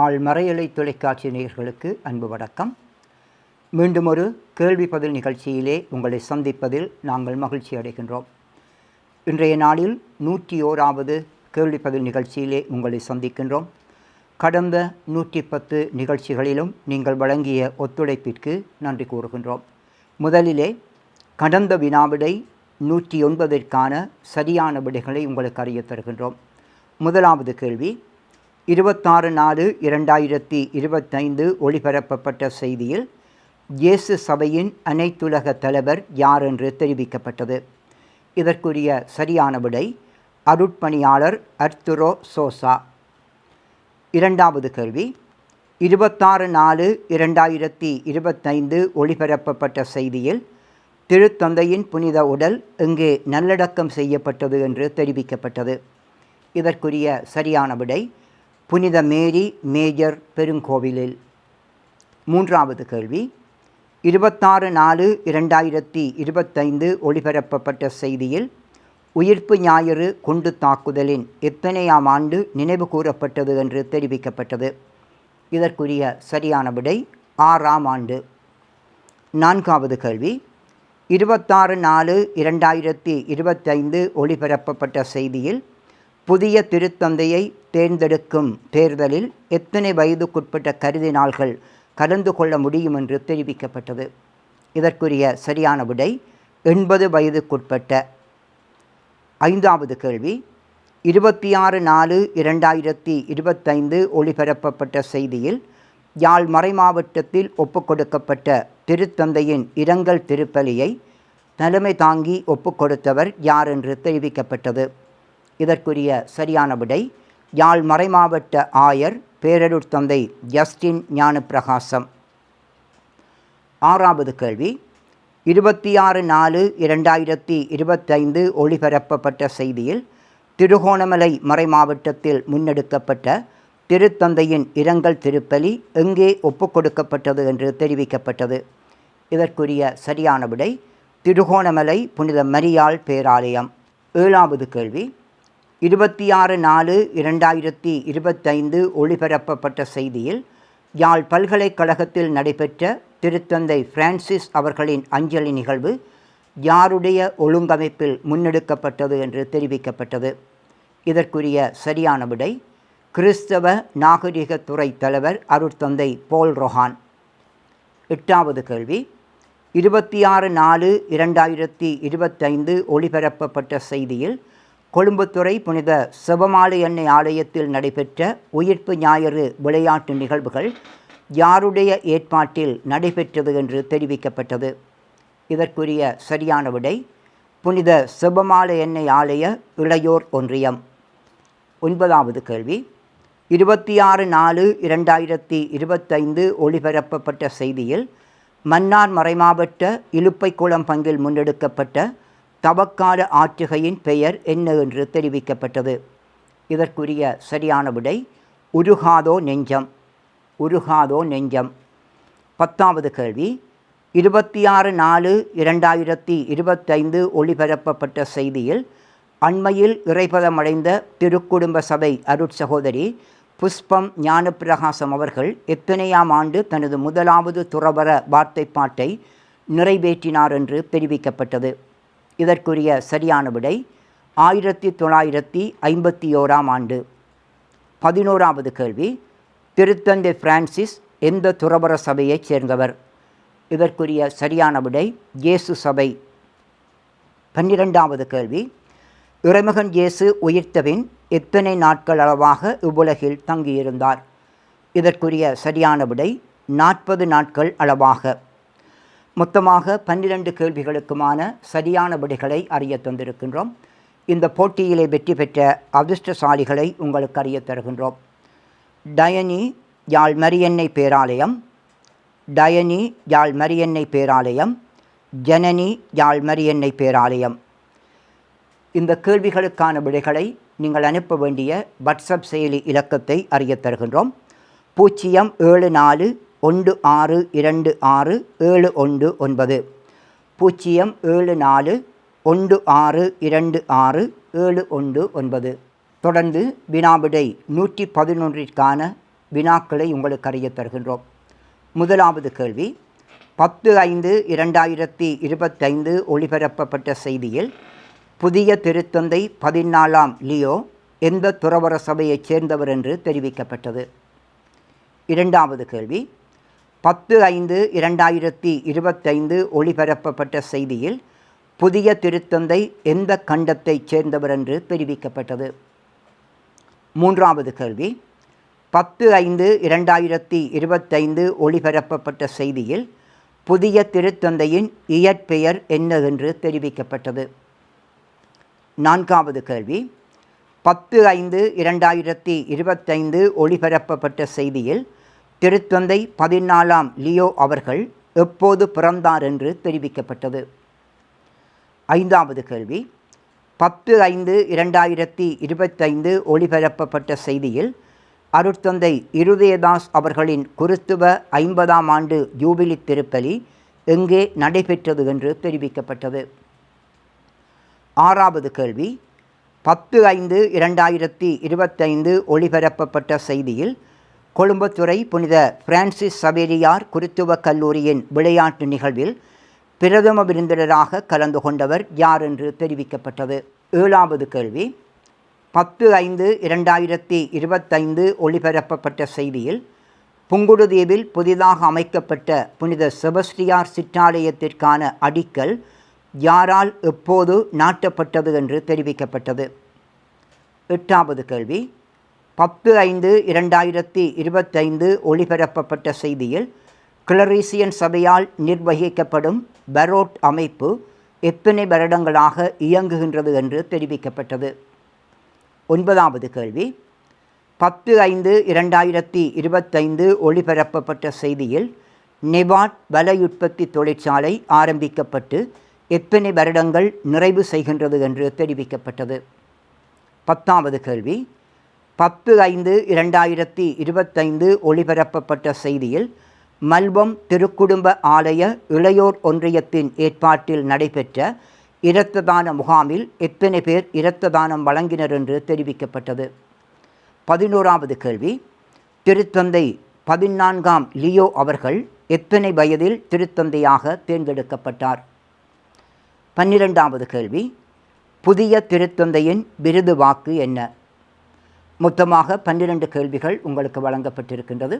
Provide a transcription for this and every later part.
யாழ் மறையலை தொலைக்காட்சி நேயர்களுக்கு அன்பு வணக்கம். மீண்டும் ஒரு கேள்வி பதில் நிகழ்ச்சியிலே உங்களை சந்திப்பதில் நாங்கள் மகிழ்ச்சி அடைகின்றோம். இன்றைய நாளில் நூற்றி ஓராவது கேள்வி பதில் நிகழ்ச்சியிலே உங்களை சந்திக்கின்றோம். கடந்த நூற்றி பத்து நிகழ்ச்சிகளிலும் நீங்கள் வழங்கிய ஒத்துழைப்பிற்கு நன்றி கூறுகின்றோம். முதலிலே கடந்த வினாவிடை நூற்றி ஒன்பதற்கான சரியான விடைகளை உங்களுக்கு அறிய தருகின்றோம். முதலாவது கேள்வி இருபத்தாறு நாலு இரண்டாயிரத்தி இருபத்தைந்து ஒளிபரப்பப்பட்ட செய்தியில் இயேசு சபையின் அனைத்துலக தலைவர் யார் என்று தெரிவிக்கப்பட்டது. இதற்குரிய சரியான விடை அருட்பணியாளர் அர்த்துரோ சோசா. இரண்டாவது கேள்வி இருபத்தாறு நாலு இரண்டாயிரத்தி இருபத்தைந்து ஒளிபரப்பப்பட்ட செய்தியில் திருத்தந்தையின் புனித உடல் இங்கே நல்லடக்கம் செய்யப்பட்டது என்று தெரிவிக்கப்பட்டது. இதற்குரிய சரியான விடை புனித மேரி மேஜர் பெருங்கோவிலில். மூன்றாவது கேள்வி. இருபத்தாறு நாலு இரண்டாயிரத்தி இருபத்தைந்து ஒளிபரப்பப்பட்ட செய்தியில் உயிர்ப்பு ஞாயிறு குண்டு தாக்குதலின் எத்தனையாம் ஆண்டு நினைவு கூறப்பட்டது என்று தெரிவிக்கப்பட்டது. இதற்குரிய சரியான விடை ஆறாம் ஆண்டு. நான்காவது கேள்வி. இருபத்தாறு நாலு இரண்டாயிரத்தி இருபத்தைந்து ஒளிபரப்பப்பட்ட செய்தியில் புதிய திருத்தந்தையை தேர்ந்தெடுக்கும் தேர்தலில் எத்தனை வயதுக்குட்பட்ட கருதினால்கள் கலந்து கொள்ள முடியும் என்று தெரிவிக்கப்பட்டது. இதற்குரிய சரியான விடை எண்பது வயதுக்குட்பட்ட. ஐந்தாவது கேள்வி. இருபத்தி ஆறு நாலு இரண்டாயிரத்தி இருபத்தைந்து ஒளிபரப்பப்பட்ட செய்தியில் யாழ் மறைமாவட்டத்தில் ஒப்புக்கொடுக்கப்பட்ட திருத்தந்தையின் இரங்கல் திருப்பலியை தலைமை தாங்கி ஒப்புக்கொடுத்தவர் யார் என்று தெரிவிக்கப்பட்டது. இதற்குரிய சரியான விடை யாழ் மறைமாவட்ட ஆயர் பேரருட் தந்தை ஜஸ்டின் ஞானப்பிரகாசம். ஆறாவது கேள்வி. இருபத்தி ஆறு நாலு இரண்டாயிரத்தி இருபத்தைந்து ஒளிபரப்பப்பட்ட செய்தியில் திருகோணமலை மறைமாவட்டத்தில் முன்னெடுக்கப்பட்ட திருத்தந்தையின் இரங்கல் திருப்பலி எங்கே ஒப்புக்கொடுக்கப்பட்டது என்று தெரிவிக்கப்பட்டது. இதற்குரிய சரியான விடை திருகோணமலை புனித மரியாள் பேராலயம். ஏழாவது கேள்வி. இருபத்தி ஆறு நாலு இரண்டாயிரத்தி இருபத்தைந்து ஒளிபரப்பப்பட்ட செய்தியில் யாழ் பல்கலைக்கழகத்தில் நடைபெற்ற திருத்தந்தை பிரான்சிஸ் அவர்களின் அஞ்சலி நிகழ்வு யாருடைய ஒழுங்கமைப்பில் முன்னெடுக்கப்பட்டது என்று தெரிவிக்கப்பட்டது. இதற்குரிய சரியான விடை கிறிஸ்தவ நாகரிகத்துறை தலைவர் அருட்தந்தை போல் ரொஹான். எட்டாவது கேள்வி இருபத்தி ஆறு நாலு இரண்டாயிரத்தி இருபத்தைந்து ஒளிபரப்பப்பட்ட செய்தியில் கொழும்புத்துறை புனித சிவமாலை எண்ணெய் ஆலயத்தில் நடைபெற்ற உயிர்ப்பு ஞாயிறு விளையாட்டு நிகழ்வுகள் யாருடைய ஏற்பாட்டில் நடைபெற்றது என்று தெரிவிக்கப்பட்டது. இதற்குரிய சரியான விடை புனித சிவமாலை எண்ணெய் ஆலய இளையோர் ஒன்றியம். ஒன்பதாவது கேள்வி. இருபத்தி ஆறு நாலு இரண்டாயிரத்தி இருபத்தைந்து ஒளிபரப்பப்பட்ட செய்தியில் மன்னார் மறைமாவட்ட இலுப்பைக்குளம் பங்கில் முன்னெடுக்கப்பட்ட தவக்கால ஆற்றுகையின் பெயர் என்ன என்று தெரிவிக்கப்பட்டது. இதற்குரிய சரியான விடை உருகாதோ நெஞ்சம் உருகாதோ நெஞ்சம். பத்தாவது கேள்வி இருபத்தி ஆறு நாலு இரண்டாயிரத்தி இருபத்தைந்து ஒளிபரப்பப்பட்ட செய்தியில் அண்மையில் இறைபதமடைந்த திருக்குடும்ப சபை அருட்சகோதரி புஷ்பம் ஞானப்பிரகாசம் அவர்கள் எத்தனையாம் ஆண்டு தனது முதலாவது துறவர வார்த்தைப்பாட்டை நிறைவேற்றினார் என்று தெரிவிக்கப்பட்டது. இதற்குரிய சரியான விடை ஆயிரத்தி தொள்ளாயிரத்தி ஐம்பத்தி ஓராம் ஆண்டு. பதினோராவது கேள்வி. திருத்தந்தை பிரான்சிஸ் எந்த துறவர சபையைச் சேர்ந்தவர்? இதற்குரிய சரியான விடை இயேசு சபை. பன்னிரெண்டாவது கேள்வி. இறைமகன் இயேசு உயிர்த்தபின் எத்தனை நாட்கள் அளவாக இவ்வுலகில் தங்கியிருந்தார்? இதற்குரிய சரியான விடை நாற்பது நாட்கள் அளவாக. மொத்தமாக பன்னிரண்டு கேள்விகளுக்குமான சரியான விடைகளை அறிய தந்திருக்கின்றோம். இந்த போட்டியிலே வெற்றி பெற்ற அதிர்ஷ்டசாலிகளை உங்களுக்கு அறிய தருகின்றோம். டயனி யாழ் மரியன்னை பேராலயம் டயனி யாழ் மரியன்னை பேராலயம் ஜனனி யாழ் மரியன்னை பேராலயம். இந்த கேள்விகளுக்கான விடைகளை நீங்கள் அனுப்ப வேண்டிய வாட்ஸ்அப் செயலி இலக்கத்தை அறிய தருகின்றோம். பூஜ்ஜியம் ஏழு நாலு ஒன்று ஆறு இரண்டு ஆறு ஏழு ஒன்று ஒன்பது. பூஜ்ஜியம் ஏழு நாலு ஒன்று ஆறு இரண்டு ஆறு ஏழு ஒன்று ஒன்பது. தொடர்ந்து வினாவிடை நூற்றி பதினொன்றிற்கான வினாக்களை உங்களுக்கு அறிய தருகின்றோம். முதலாவது கேள்வி பத்து ஐந்து இரண்டாயிரத்தி இருபத்தைந்து ஒளிபரப்பப்பட்ட செய்தியில் புதிய திருத்தந்தை பதினாலாம் லியோ எந்த துறவர சபையைச் சேர்ந்தவர் என்று தெரிவிக்கப்பட்டது. இரண்டாவது கேள்வி பத்து ஐந்து இரண்டாயிரத்தி இருபத்தைந்து ஒளிபரப்பப்பட்ட செய்தியில் புதிய திருத்தந்தை எந்த கண்டத்தைச் சேர்ந்தவர் என்று தெரிவிக்கப்பட்டது. மூன்றாவது கேள்வி பத்து ஐந்து இரண்டாயிரத்தி இருபத்தைந்து ஒளிபரப்பப்பட்ட செய்தியில் புதிய திருத்தந்தையின் இயற்பெயர் என்ன என்று தெரிவிக்கப்பட்டது. நான்காவது கேள்வி பத்து ஐந்து இரண்டாயிரத்தி இருபத்தைந்து ஒளிபரப்பப்பட்ட செய்தியில் திருத்தந்தை பதினாலாம் லியோ அவர்கள் எப்போது பிறந்தார் என்று தெரிவிக்கப்பட்டது? ஐந்தாவது கேள்வி. பத்து ஐந்து இரண்டாயிரத்தி இருபத்தைந்து ஒளிபரப்பப்பட்ட செய்தியில் அருட்தந்தை இருதயதாஸ் அவர்களின் குருத்துவ ஐம்பதாம் ஆண்டு ஜூபிலி திருப்பலி எங்கே நடைபெற்றது என்று தெரிவிக்கப்பட்டது. ஆறாவது கேள்வி. பத்து ஐந்து இரண்டாயிரத்தி இருபத்தைந்து ஒளிபரப்பப்பட்ட செய்தியில் கொழும்புத்துறை புனித பிரான்சிஸ் சவேரியார் குருத்துவ கல்லூரியின் விளையாட்டு நிகழ்வில் பிரதம விருந்தினராக கலந்து கொண்டவர் யார் என்று தெரிவிக்கப்பட்டது? ஏழாவது கேள்வி. பத்து ஐந்து இரண்டாயிரத்தி இருபத்தைந்து ஒளிபரப்பப்பட்ட செய்தியில் புங்குடுதீவில் புதிதாக அமைக்கப்பட்ட புனித செபஸ்டியார் சிற்றாலயத்திற்கான அடிக்கல் யாரால் எப்போது நாட்டப்பட்டது என்று தெரிவிக்கப்பட்டது? எட்டாவது கேள்வி. பத்து ஐந்து இரண்டாயிரத்தி இருபத்தைந்து ஒளிபரப்பப்பட்ட செய்தியில் கிளரீசியன் சபையால் நிர்வகிக்கப்படும் பரோட் அமைப்பு எத்தனை வருடங்களாக இயங்குகின்றது என்று தெரிவிக்கப்பட்டது. ஒன்பதாவது கேள்வி. பத்து ஐந்து இரண்டாயிரத்தி இருபத்தைந்து ஒளிபரப்பப்பட்ட செய்தியில் நெபாட் வலையுற்பத்தி தொழிற்சாலை ஆரம்பிக்கப்பட்டு எத்தனை வருடங்கள் நிறைவு செய்கின்றது என்று தெரிவிக்கப்பட்டது. பத்தாவது கேள்வி. பத்து ஐந்து இரண்டாயிரத்தி இருபத்தைந்து ஒளிபரப்பப்பட்ட செய்தியில் மல்பம் திருக்குடும்ப ஆலய இளையோர் ஒன்றியத்தின் ஏற்பாட்டில் நடைபெற்ற இரத்த தான முகாமில் எத்தனை பேர் இரத்த தானம் வழங்கினர் என்று தெரிவிக்கப்பட்டது. பதினோராவது கேள்வி திருத்தந்தை பதினான்காம் லியோ அவர்கள் எத்தனை வயதில் திருத்தந்தையாக தேர்ந்தெடுக்கப்பட்டார்? பன்னிரெண்டாவது கேள்வி புதிய திருத்தந்தையின் விருது வாக்கு என்ன? மொத்தமாக பன்னிரண்டு கேள்விகள் உங்களுக்கு வழங்கப்பட்டிருக்கின்றது.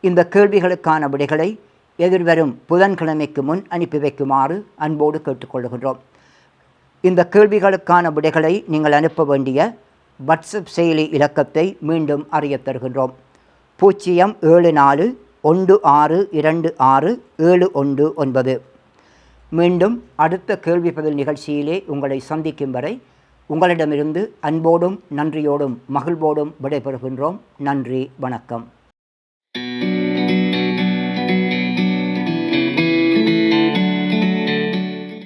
இந்த கேள்விகளுக்கான விடைகளை எதிர்வரும் புதன்கிழமைக்கு முன் அனுப்பி வைக்குமாறு அன்போடு கேட்டுக்கொள்கின்றோம் இந்த கேள்விகளுக்கான விடைகளை நீங்கள் அனுப்ப வேண்டிய வாட்ஸ்அப் செயலி இலக்கத்தை மீண்டும் அறிய தருகின்றோம். பூஜ்ஜியம் ஏழு நாலு ஒன்று ஆறு இரண்டு ஆறு ஏழு ஒன்று ஒன்பது. மீண்டும் அடுத்த கேள்வி பதில் நிகழ்ச்சியிலே உங்களை சந்திக்கும் வரை உங்களிடமிருந்து அன்போடும் நன்றியோடும் மகிழ்வோடும் விடைபெறுகின்றோம். நன்றி வணக்கம்.